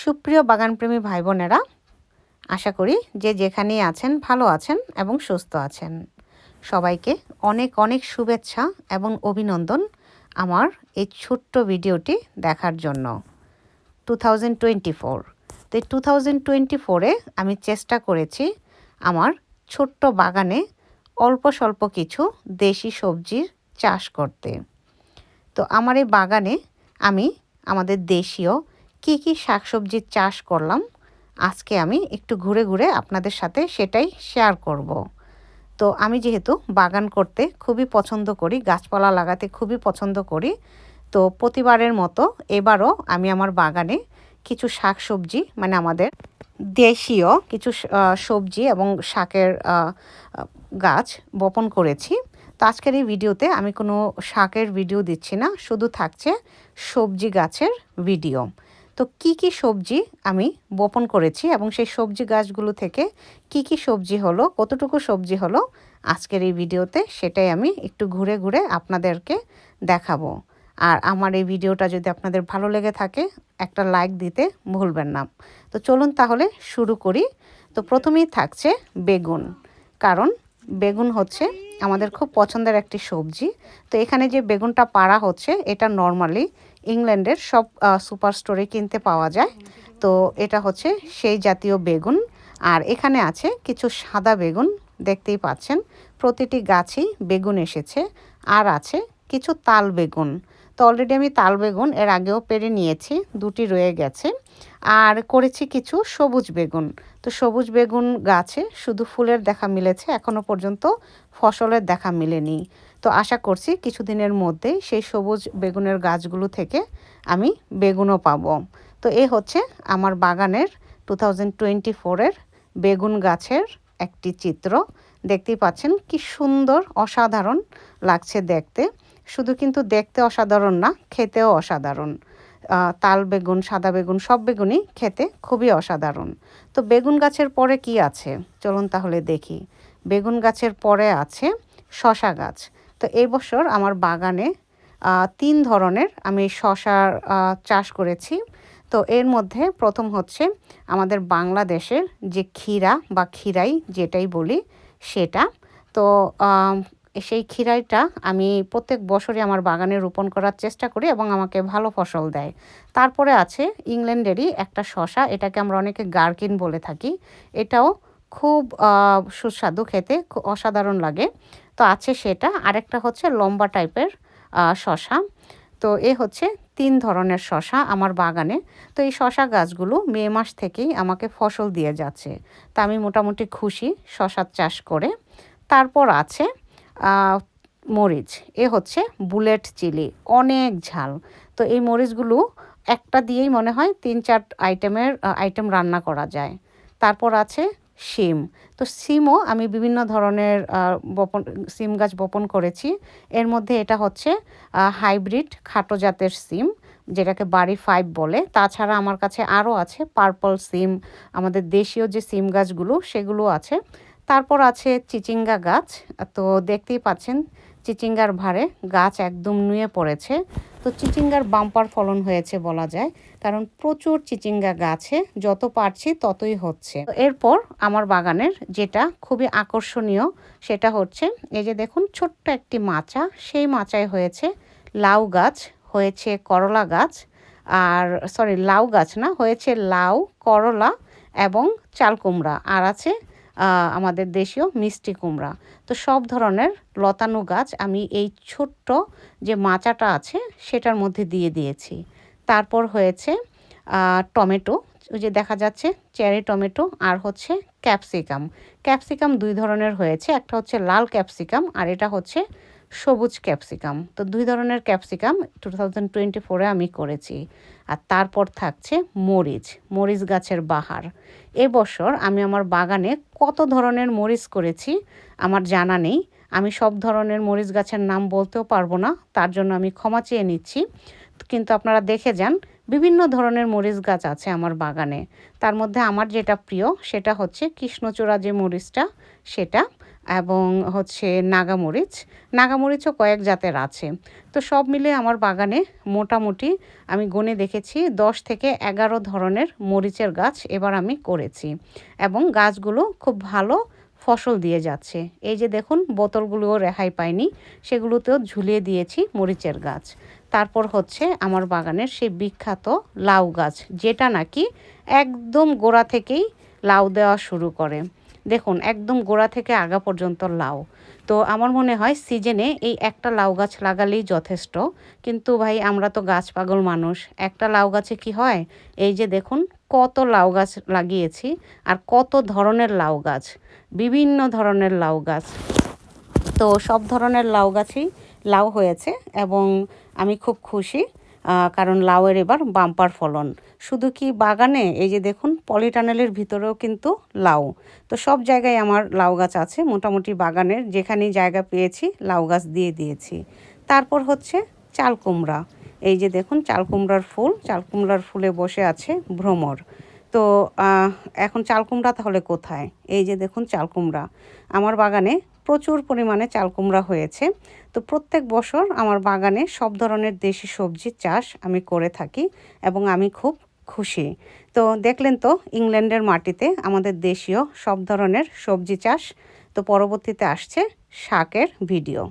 সুপ্রিয় বাগানপ্রেমী ভাই বোনেরা আশা করি যে যেখানেই আছেন ভালো আছেন এবং সুস্থ আছেন। সবাইকে অনেক অনেক শুভেচ্ছা এবং অভিনন্দন আমার এই ছোট্ট ভিডিওটি দেখার জন্য। টু থাউজেন্ড টোয়েন্টি ফোর, তো এই টু থাউজেন্ড টোয়েন্টি ফোরে আমি চেষ্টা করেছি আমার ছোট্ট বাগানে অল্প স্বল্প কিছু দেশি সবজির চাষ করতে। তো আমার এই বাগানে আমি আমাদের দেশীয় কি কি শাকসবজির চাষ করলাম, আজকে আমি একটু ঘুরে ঘুরে আপনাদের সাথে সেটাই শেয়ার করব। তো আমি যেহেতু বাগান করতে খুবই পছন্দ করি, গাছপালা লাগাতে খুবই পছন্দ করি, তো প্রতিবারের মতো এবারও আমি আমার বাগানে কিছু শাকসবজি মানে আমাদের দেশীয় কিছু সবজি এবং শাকের গাছ বপন করেছি তো আজকের এই ভিডিওতে আমি কোনো শাকের ভিডিও দিচ্ছি না, শুধু থাকছে সবজি গাছের ভিডিও তো কি কি সবজি আমি বপন করেছি এবং সেই সবজি গাছগুলো থেকে কি কি সবজি হলো, কতটুকু সবজি হলো আজকের এই ভিডিওতে সেটাই আমি একটু ঘুরে ঘুরে আপনাদেরকে দেখাবো। আর আমার এই ভিডিওটা যদি আপনাদের ভালো লেগে থাকে, একটা লাইক দিতে ভুলবেন না। তো চলুন তাহলে শুরু করি। তো প্রথমেই থাকছে বেগুন, কারণ বেগুন হচ্ছে আমাদের খুব পছন্দের একটি সবজি। তো এখানে যে বেগুনটা পাড়া হচ্ছে, এটা নর্মালি ইংল্যান্ডের সব সুপার স্টোরে কিনতে পাওয়া যায়। তো এটা হচ্ছে সেই জাতীয় বেগুন। আর এখানে আছে কিছু সাদা বেগুন, দেখতেই পাচ্ছেন। প্রতিটি গাছেই বেগুন এসেছে। আর আছে কিছু তাল বেগুন। তো অলরেডি আমি তাল বেগুন এর আগেও পেরে নিয়েছি, দুটি রয়ে গেছে। আর করেছি কিছু সবুজ বেগুন। তো সবুজ বেগুন গাছে শুধু ফুলের দেখা মিলেছে এখনও পর্যন্ত ফসলের দেখা মিলেনি। তো আশা করছি কিছুদিনের মধ্যেই সেই সবুজ বেগুনের গাছগুলো থেকে আমি বেগুনও পাবো। তো এ হচ্ছে আমার বাগানের টু থাউজেন্ড টোয়েন্টি ফোরের বেগুন গাছের একটি চিত্র। দেখতেই পাচ্ছেন কি সুন্দর, অসাধারণ লাগছে দেখতে। শুধু কিন্তু দেখতে অসাধারণ না, খেতেও অসাধারণ। তাল বেগুন, সাদা বেগুন, সব বেগুনই খেতে খুবই অসাধারণ। তো বেগুন গাছের পরে কি আছে? চলুন তাহলে দেখি। বেগুন গাছের পরে আছে শশা গাছ। তো এই বছর আমার বাগানে তিন ধরনের আমি শশার চাষ করেছি। তো এর মধ্যে প্রথম হচ্ছে আমাদের বাংলাদেশের যে ক্ষীরা বা ক্ষীরাই যেটাই বলি সেটা। তো সেই ক্ষীরাইটা আমি প্রত্যেক বছরই আমার বাগানে রোপণ করার চেষ্টা করি এবং আমাকে ভালো ফসল দেয়। তারপরে আছে ইংল্যান্ডেরই একটা শশা, এটাকে আমরা অনেকে গার্কিন বলে থাকি। এটাও খুব সুস্বাদু খেতে অসাধারণ লাগে। তো আছে সেটা। আরেকটা হচ্ছে লম্বা টাইপের শশা। তো এ হচ্ছে তিন ধরনের শশা আমার বাগানে। তো এই শশা গাছগুলো মে মাস থেকেই আমাকে ফসল দিয়ে যাচ্ছে। তা আমি মোটামুটি খুশি শশার চাষ করে। তারপর আছে মরিচ। এ হচ্ছে বুলেট চিলি। অনেক ঝাল। তো এই মরিচগুলো একটা দিয়েই মনে হয় তিন চার আইটেমের আইটেম রান্না করা যায়। তারপর আছে শিম। তো সিমও আমি বিভিন্ন ধরনের বপন সিম গাছ বপন করেছি। এর মধ্যে এটা হচ্ছে হাইব্রিড খাটো জাতের সিম যেটাকে বাড়ি ফাইভ বলে। তাছাড়া আমার কাছে আরও আছে পার্পল সিম আমাদের দেশীয় যে সিম গাছগুলো সেগুলো আছে। তারপর আছে চিচিঙ্গা গাছ, তো দেখতেই পাচ্ছেন চিচিঙ্গার ভারে গাছ একদম নুয়ে পড়েছে। তো চিচিঙ্গার বাম্পার ফলন হয়েছে বলা যায়, কারণ প্রচুর চিচিঙ্গা গাছে যত পারছি ততই হচ্ছে। এরপর আমার বাগানের যেটা খুবই আকর্ষণীয় সেটা হচ্ছে, এই যে দেখুন ছোট্ট একটি মাচা, সেই মাচায় হয়েছে লাউ গাছ, হয়েছে করলা গাছ, আর সরি লাউ গাছ না, হয়েছে লাউ, করলা এবং চাল কুমড়া, আর আছে আমাদের দেশীয় মিষ্টি কুমড়া। তো সব ধরনের লতানো গাছ আমি এই ছোট্ট যে মাচাটা আছে, সেটার মধ্যে দিয়ে দিয়েছি। তারপর হয়েছে টমেটো। ওই যে দেখা যাচ্ছে, চেরি, টমেটো আর হচ্ছে ক্যাপসিকাম। ক্যাপসিকাম দুই ধরনের হয়েছে। একটা হচ্ছে লাল ক্যাপসিকাম আর এটা হচ্ছে সবুজ ক্যাপসিকাম। তো দুই ধরনের ক্যাপসিকাম টু থাউজেন্ড টোয়েন্টি ফোরে আমি করেছি। আর তারপর থাকছে মরিচ মরিচ গাছের বাহার। এবছর আমি আমার বাগানে কত ধরনের মরিচ করেছি আমার জানা নেই। আমি সব ধরনের মরিচ গাছের নাম বলতেও পারব না, তার জন্য আমি ক্ষমা চেয়ে নিচ্ছি। কিন্তু আপনারা দেখে যান বিভিন্ন ধরনের মরিচ গাছ আছে আমার বাগানে। তার মধ্যে আমার যেটা প্রিয় সেটা হচ্ছে কৃষ্ণচূড়া যে মরিচটা, সেটা এবং হচ্ছে নাগামরিচ নাগামরিচও কয়েক জাতের আছে। তো সব মিলে আমার বাগানে মোটামুটি আমি গুনে দেখেছি দশ থেকে এগারো ধরনের মরিচের গাছ এবার আমি করেছি। এবং গাছগুলো খুব ভালো ফসল দিয়ে যাচ্ছে। এই যে দেখুন, বোতলগুলোও রেহাই পায়নি সেগুলোতেও ঝুলিয়ে দিয়েছি মরিচের গাছ। তারপর হচ্ছে আমার বাগানের সেই বিখ্যাত লাউ গাছ, যেটা নাকি একদম গোড়া থেকেই লাউ দেওয়া শুরু করে। দেখুন, একদম গোড়া থেকে আগা পর্যন্ত লাউ। তো আমার মনে হয় সিজনে এই একটা লাউ গাছ লাগালেই যথেষ্ট। কিন্তু ভাই, আমরা তো গাছ পাগল মানুষ। একটা লাউ গাছে কি হয়? এই যে দেখুন, কত লাউ গাছ লাগিয়েছি আর কত ধরনের লাউ গাছ, বিভিন্ন ধরনের লাউ গাছ। তো সব ধরনের লাউ গাছই লাউ হয়েছে এবং আমি খুব খুশি কারণ লাউয়ের এবার বাম্পার ফলন। শুধু কি বাগানে? এই যে দেখুন, পলিটানেলের ভিতরেও কিন্তু লাউ। তো সব জায়গায় আমার লাউ গাছ আছে, মোটামুটি বাগানের। যেখানেই জায়গা পেয়েছি, লাউ গাছ দিয়ে দিয়েছি। তারপর হচ্ছে চাল কুমড়া। এই যে দেখুন, চাল কুমড়ার ফুল। চাল কুমড়ার ফুলে বসে আছে ভ্রমর। তো এখন চাল কুমড়া তাহলে কোথায়? এই যে দেখুন, চাল কুমড়া। আমার বাগানে প্রচুর পরিমাণে চাল কুমড়া হয়েছে। তো প্রত্যেক বছর আমার বাগানে সব ধরনের দেশি সবজি চাষ আমি করে থাকি এবং আমি খুব খুশি। তো দেখলেন তো, ইংল্যান্ডের মাটিতে আমাদের দেশীয় সব ধরনের সবজি চাষ তো পরবর্তীতে আসছে শাকের ভিডিও।